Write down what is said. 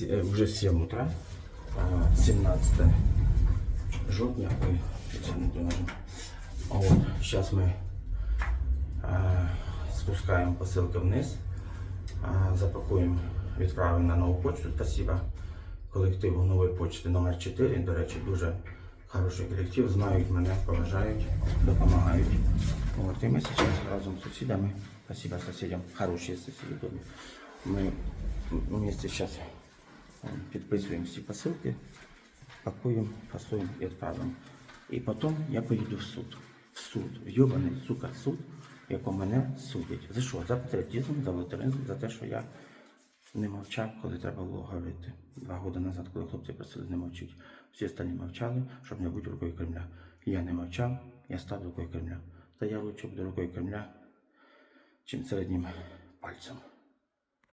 Вже 7 утра, 17 жовтня. От, зараз ми спускаємо посилки вниз, запакуємо, відправимо на нову почту. Спасибо колективу нової почти номер 4 До речі, дуже хороший колектив, знають мене, поважають, допомагають. От, і ми зараз разом з сусідами, спасибо сусідям, хороші сусіди. Ми вместе зараз підписуємо всі посилки, пакуємо, фасуємо і відправимо. І потім я поїду в суд. В суд, в йобаний, сука, суд, в якому мене судять. За що? За патріотизм, за волонтеризм, за те, що я не мовчав, коли треба було говорити. Два роки назад, коли хлопці просили не мовчить. Всі останні мовчали, щоб не бути рукою Кремля. Я не мовчав, я став рукою Кремля. Та я лучше буду рукою Кремля, чим середнім пальцем.